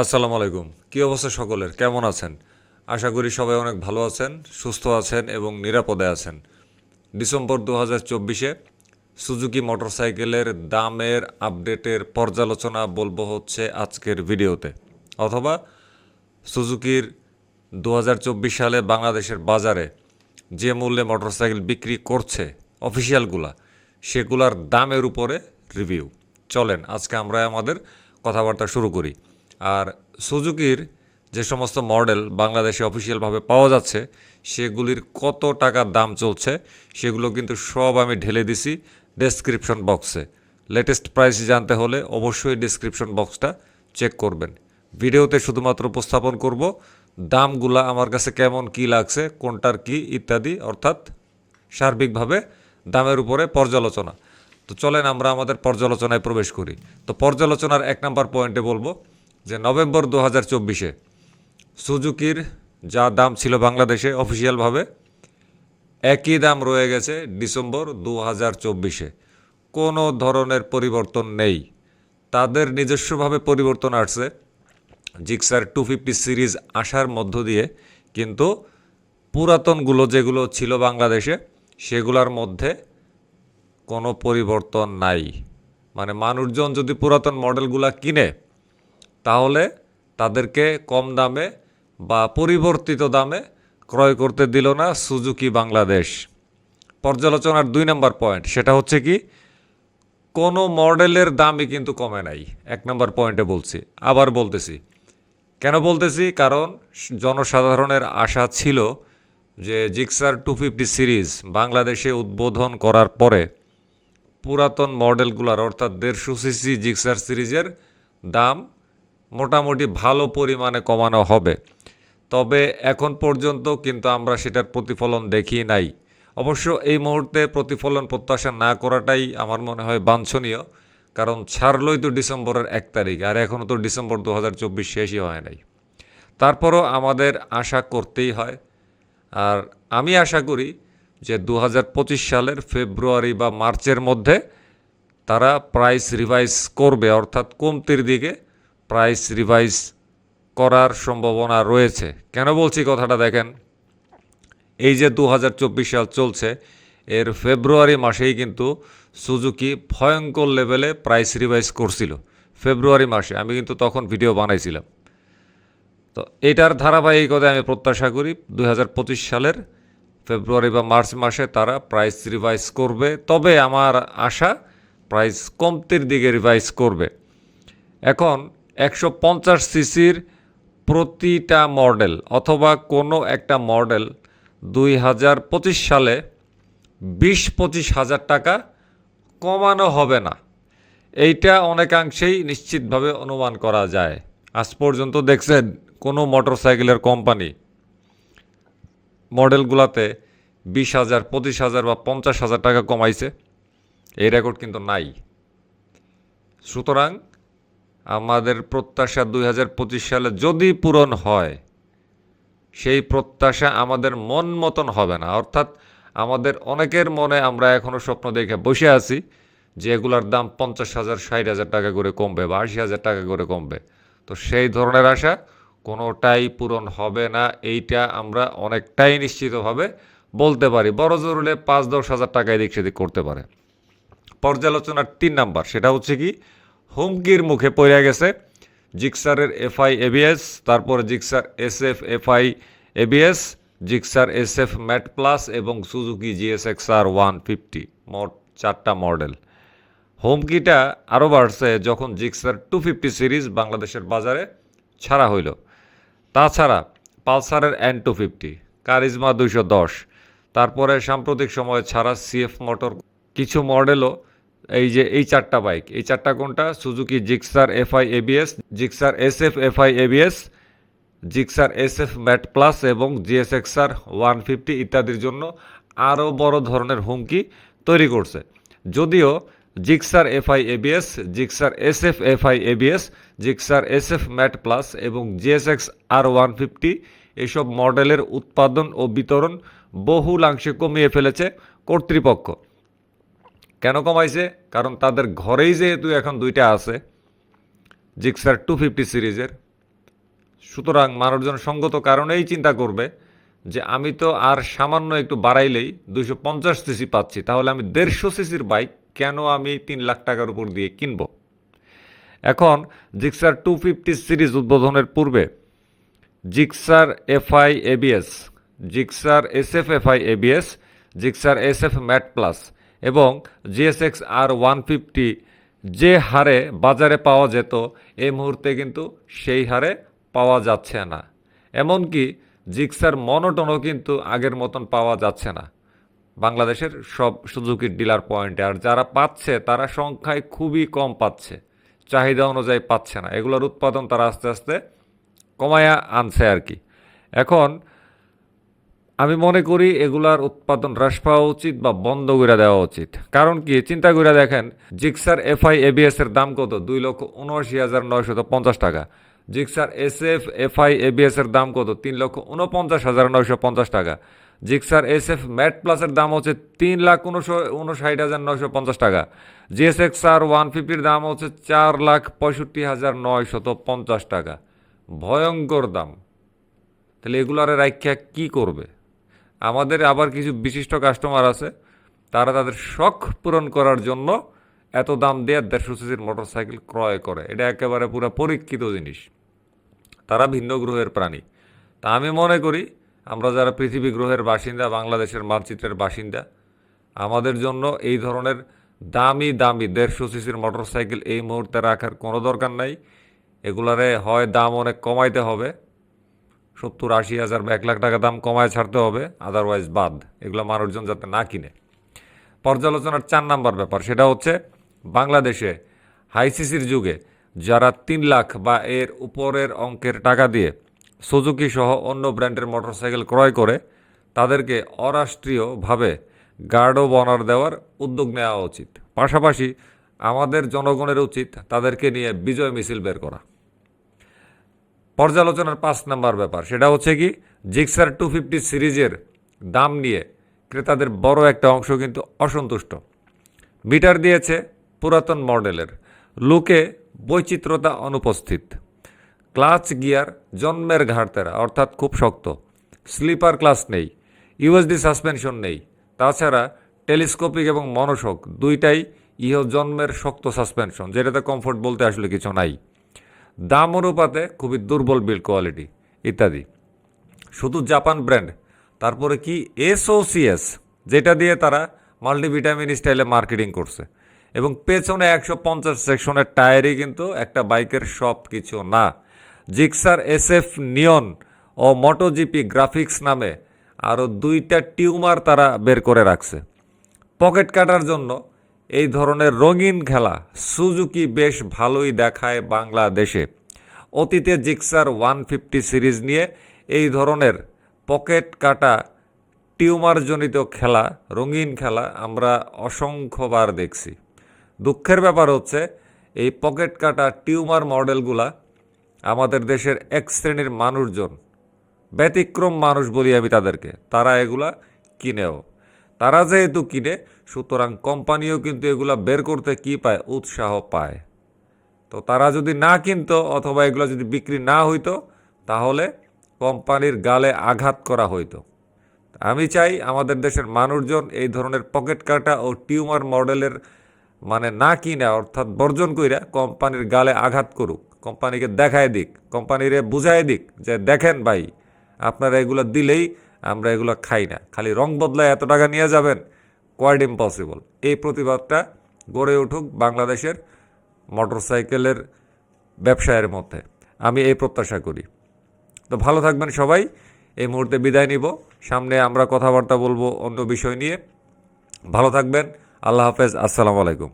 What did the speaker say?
আসসালামু আলাইকুম। কী অবস্থা সকলের? কেমন আছেন? আশা করি সবাই অনেক ভালো আছেন, সুস্থ আছেন এবং নিরাপদে আছেন। ডিসেম্বর দু হাজার চব্বিশে সুজুকি মোটরসাইকেলের দামের আপডেটের পর্যালোচনা বলব হচ্ছে আজকের ভিডিওতে। অথবা সুজুকির দু হাজার চব্বিশ সালে বাংলাদেশের বাজারে যে মূল্যে মোটরসাইকেল বিক্রি করছে অফিসিয়ালগুলা, সেগুলার দামের উপরে রিভিউ। চলেন, আজকে আমরা আমাদের কথাবার্তা শুরু করি। আর সুজুকির যে সমস্ত মডেল বাংলাদেশে অফিসিয়ালভাবে পাওয়া যাচ্ছে, সেগুলির কত টাকা দাম চলছে, সেগুলো কিন্তু সব আমি ঢেলে দিছি ডেসক্রিপশন বক্সে লেটেস্ট প্রাইস জানতে হলে অবশ্যই ডেসক্রিপশন বক্সটা চেক করবেন। ভিডিওতে শুধুমাত্র উপস্থাপন করব, দামগুলা আমার কাছে কেমন কি লাগছে, কোনটার কি ইত্যাদি, অর্থাৎ সার্বিকভাবে দামের উপরে পর্যালোচনা। তো চলেন আমরা আমাদের পর্যালোচনায় প্রবেশ করি। তো পর্যালোচনার এক নম্বর পয়েন্টে বলব যে নভেম্বর দু হাজার চব্বিশে সুজুকির যা দাম ছিল বাংলাদেশে অফিসিয়ালভাবে, একই দাম রয়ে গেছে ডিসেম্বর দু হাজার চব্বিশে। কোনো ধরনের পরিবর্তন নেই। তাদের নিজস্বভাবে পরিবর্তন আসছে। জিক্সার টু ফিফটি সিরিজ আসার মধ্য দিয়ে কিন্তু পুরাতনগুলো যেগুলো ছিল বাংলাদেশে, সেগুলোর মধ্যে কোনো পরিবর্তন নাই। মানে মানুষজন যদি পুরাতন মডেলগুলো কিনে তাহলে তাদেরকে কম দামে বা পরিবর্তিত দামে ক্রয় করতে দিল না সুজুকি বাংলাদেশ। পর্যালোচনার দুই নম্বর পয়েন্ট, সেটা হচ্ছে কি, কোনো মডেলের দামই কিন্তু কমে নাই। এক নম্বর পয়েন্টে বলছি, আবার বলতেছি। কেন বলতেছি? কারণ জনসাধারণের আশা ছিল যে জিক্সার টু ফিফটি সিরিজ বাংলাদেশে উদ্বোধন করার পরে পুরাতন মডেলগুলোর, অর্থাৎ দেড়শো সিসি জিক্সার সিরিজের দাম মোটামুটি ভালো পরিমাণে কমানো হবে। তবে এখন পর্যন্ত কিন্তু আমরা সেটার প্রতিফলন দেখি নাই। অবশ্য এই মুহূর্তে প্রতিফলন প্রত্যাশা না করাটাই আমার মনে হয় বাঞ্ছনীয়, কারণ ছাড়লই তো ডিসেম্বরের এক তারিখ, আর এখনও তো ডিসেম্বর দু হাজার চব্বিশ শেষই হয় নাই। তারপরও আমাদের আশা করতেই হয়। আর আমি আশা করি যে দু হাজার পঁচিশ সালের ফেব্রুয়ারি বা মার্চের মধ্যে তারা প্রাইস রিভাইজ করবে, অর্থাৎ কমতির দিকে প্রাইস রিভাইজ করার সম্ভাবনা রয়েছে। কেন বলছি কথাটা দেখেন? এই যে দু হাজার চব্বিশ সাল চলছে, এর ফেব্রুয়ারি মাসেই কিন্তু সুজুকি ভয়ঙ্কর লেভেলে প্রাইস রিভাইজ করছিল। ফেব্রুয়ারি মাসে, আমি কিন্তু তখন ভিডিও বানাইছিলাম। তো এটার ধারাবাহিকতায় আমি প্রত্যাশা করি দু হাজার পঁচিশ সালের ফেব্রুয়ারি বা মার্চ মাসে তারা প্রাইস রিভাইজ করবে। তবে আমার আশা প্রাইস কমতির দিকে রিভাইজ করবে। এখন একশো পঞ্চাশ সিসির প্রতিটা মডেল অথবা কোনো একটা মডেল দুই হাজার পঁচিশ সালে বিশ পঁচিশ হাজার টাকা কমানো হবে না। এইটা অনেকাংশেই নিশ্চিতভাবে অনুমান করা যায়। আজ পর্যন্ত দেখছেন কোনো মোটরসাইকেলের কোম্পানি মডেলগুলোতে বিশ হাজার, পঁচিশ হাজার বা পঞ্চাশ হাজার টাকা কমাইছে। এই রেকর্ড কিন্তু নাই। সুতরাং আমাদের প্রত্যাশা দুই হাজার পঁচিশ সালে যদি পূরণ হয়, সেই প্রত্যাশা আমাদের মন মতন হবে না। অর্থাৎ আমাদের অনেকের মনে আমরা এখনও স্বপ্ন দেখে বসে আছি যে এগুলার দাম পঞ্চাশ হাজার, ষাট হাজার টাকা করে কমবে বা আশি হাজার টাকা করে কমবে। তো সেই ধরনের আশা কোনোটাই পূরণ হবে না, এইটা আমরা অনেকটাই নিশ্চিতভাবে বলতে পারি। বড় জোর হলে পাঁচ, দশ হাজার টাকা এদিক সেদিক করতে পারে। পর্যালোচনার তিন নাম্বার, সেটা হচ্ছে কি? হুমকির মুখে পড়ে গেছে। জিক্সারের এফআই এবিএস, তারপর Gixxer S F FI ABS, Gixxer S F matte plus এবং Suzuki GSX R one fifty, মোট চারটা মডেল। হুমকিটা আরও বাড়ছে যখন জিক্সার টু ফিফটি সিরিজ বাংলাদেশের বাজারে ছাড়া হইল। তাছাড়া পালসারের এন টু ফিফটি, কারিজমা দুইশো দশ, তারপরে সাম্প্রতিক সময়ে ছাড়া সিএফ মোটর কিছু মডেলও এই যে, এই চারটা বাইক। এই চারটা কোনটা? Suzuki Gixxer FI ABS, Gixxer S F FI ABS, Gixxer S F matte plus এবং জিএসএক্সআর ওয়ান ফিফটি ইত্যাদির জন্য আরও বড় ধরনের হুমকি তৈরি করছে। যদিও Gixxer FI ABS, Gixxer S F FI ABS, Gixxer S F matte plus এবং জিএসএক্স আর ওয়ান ফিফটি এসব মডেলের উৎপাদন ও বিতরণ বহুলাংশে কমিয়ে ফেলেছে কর্তৃপক্ষ। কেন কমাইছে? কারণ তাদের ঘরেই যেহেতু এখন দুইটা আছে, জিক্সার টু ফিফটি সিরিজের। সুতরাং মানুষজন সঙ্গত কারণেই চিন্তা করবে যে আমি তো আর সামান্য একটু বাড়াইলেই দুইশো পঞ্চাশ সিসি পাচ্ছি, তাহলে আমি দেড়শো সিসির বাইক কেন আমি তিন লাখ টাকার উপর দিয়ে কিনব? এখন জিক্সার টু ফিফটি সিরিজ উদ্বোধনের পূর্বে Gixxer FI ABS Gixxer SF FI ABS Gixxer S F matte plus এবং জিএসএক্স আর ওয়ান ফিফটি যে হারে বাজারে পাওয়া যেত, এই মুহূর্তে কিন্তু সেই হারে পাওয়া যাচ্ছে না। এমনকি জিক্সার মনোটনও কিন্তু আগের মতন পাওয়া যাচ্ছে না। বাংলাদেশের সব সুজুকির ডিলার পয়েন্টে, আর যারা পাচ্ছে, তারা সংখ্যায় খুবই কম পাচ্ছে। চাহিদা অনুযায়ী পাচ্ছে না। এগুলোর উৎপাদন তারা আস্তে আস্তে কমায়া আনছে আর কি। এখন আমি মনে করি এগুলার উৎপাদন হ্রাস পাওয়া উচিত বা বন্ধ করে দেওয়া উচিত। কারণ কি, চিন্তা করে দেখেন, জিক্সার এফআই এবিএস এর দাম কত? দুই লক্ষ উনআশি হাজার নয়শত পঞ্চাশ টাকা। Gixxer S F FI ABS এর দাম কত? তিন লক্ষ উনপঞ্চাশ হাজার নয়শো পঞ্চাশ টাকা। জিক্সার এস এফ ম্যাট প্লাসের দাম হচ্ছে তিন লাখ উনশো উনষাট হাজার নয়শো পঞ্চাশ টাকা। জিএসএক্স আর ওয়ান ফিফটির দাম হচ্ছে চার লাখ পঁয়ষট্টি হাজার নয়শত পঞ্চাশ টাকা। ভয়ঙ্কর দাম। তাহলে এগুলার রাখ্যা কি করবে? আমাদের আবার কিছু বিশিষ্ট কাস্টমার আছে, তারা তাদের শখ পূরণ করার জন্য এত দাম দিয়ে দেড়শো সিসির মোটর সাইকেল ক্রয় করে। এটা একেবারে পুরো পরীক্ষিত জিনিস। তারা ভিন্ন গ্রহের প্রাণী। তা আমি মনে করি, আমরা যারা পৃথিবী গ্রহের বাসিন্দা, বাংলাদেশের মানচিত্রের বাসিন্দা, আমাদের জন্য এই ধরনের দামি দামি দেড়শো সিসির মোটর সাইকেল এই মুহূর্তে রাখার কোনো দরকার নাই। এগুলারে হয় দাম অনেক কমাইতে হবে। সত্তর, আশি হাজার বা এক লাখ টাকা দাম কমায় ছাড়তে হবে আদারওয়াইজ বাদ। এগুলো মানুষজন যাতে না কিনে। পর্যালোচনার চার নাম্বার ব্যাপার, সেটা হচ্ছে বাংলাদেশে হাইসিসির যুগে যারা তিন লাখ বা এর উপরের অঙ্কের টাকা দিয়ে সুজুকি সহ অন্য ব্র্যান্ডের মোটরসাইকেল ক্রয় করে, তাদেরকে অরাষ্ট্রীয়ভাবে গার্ড অব অনার দেওয়ার উদ্যোগ নেওয়া উচিত। পাশাপাশি আমাদের জনগণের উচিত তাদেরকে নিয়ে বিজয় মিছিল বের করা। পর্যালোচনার পাঁচ নাম্বার ব্যাপার। সেটা হচ্ছে কি, জিক্সার টু ফিফটি সিরিজের দাম নিয়ে ক্রেতাদের বড় একটা অংশ কিন্তু অসন্তুষ্ট। মিটার দিয়েছে পুরাতন মডেলের। লুকে বৈচিত্র্যতা অনুপস্থিত। ক্লাচ গিয়ার জন্মের ঘাটতেরা অর্থাৎ খুব শক্ত। স্লিপার ক্লাস নেই। ইউএসডি সাসপেনশন নেই। তাছাড়া টেলিস্কোপিক এবং মনোশক দুইটাই ইহ জন্মের শক্ত সাসপেনশন, যেটাতে কমফোর্ট বলতে আসলে কিছু নাই। দাম অনুপাতে খুবই দুর্বল বিল্ড কোয়ালিটি ইত্যাদি। শুধু জাপান ব্র্যান্ড তারপরে কি এসওসিএস যেটা দিয়ে তারা মাল্টিভিটামিন স্টাইলে মার্কেটিং করছে। এবং পেছনে একশো পঞ্চাশ সেকশনের টায়ারই কিন্তু একটা বাইকের সব কিছু না জিক্সার এসএফ নিয়ন ও মোটোজিপি গ্রাফিক্স নামে আরও দুইটা টিউমার তারা বের করে রাখছে। পকেট কাটার জন্য এই ধরনের রঙিন খেলা সুজুকি বেশ ভালোই দেখায় বাংলাদেশে। অতীতে জিক্সার ওয়ান ফিফটি সিরিজ নিয়ে এই ধরনের পকেট কাটা টিউমারজনিত খেলা, রঙিন খেলা আমরা অসংখ্যবার দেখছি। দুঃখের ব্যাপার হচ্ছে, এই পকেট কাটা টিউমার মডেলগুলা আমাদের দেশের এক শ্রেণির মানুষজন ব্যতিক্রম মানুষ বলি আমি তাদেরকে। তারা এগুলা কিনেও। তারা যেহেতু কিনে, সুতরাং কোম্পানিও কিন্তু এগুলা বের করতে কি পায়? উৎসাহ পায়। তো তারা যদি না কিনতো অথবা এগুলো যদি বিক্রি না হইতো, তাহলে কোম্পানির গালে আঘাত করা হইতো। আমি চাই আমাদের দেশের মানুষজন এই ধরনের পকেট কাটা ও টিউমার মডেলের মানে না কিনা, অর্থাৎ বর্জন কইরা কোম্পানির গালে আঘাত করুক। কোম্পানিকে দেখায় দিক, কোম্পানিরে বুঝাই দিক যে, দেখেন ভাই, আপনারা এগুলো দিলেই আমরা এগুলো খাই না। খালি রং বদলায় এত টাকা নিয়ে যাবেন কোয়াইট ইম্পসিবল এই প্রতিবাদটা গড়ে উঠুক বাংলাদেশের মোটরসাইকেলের ব্যবসায়ের মধ্যে। আমি এই প্রত্যাশা করি। তো ভালো থাকবেন সবাই। এই মুহূর্তে বিদায় নিব। সামনে আমরা কথাবার্তা বলব অন্য বিষয় নিয়ে। ভালো থাকবেন। আল্লাহ হাফেজ। আসসালামু আলাইকুম।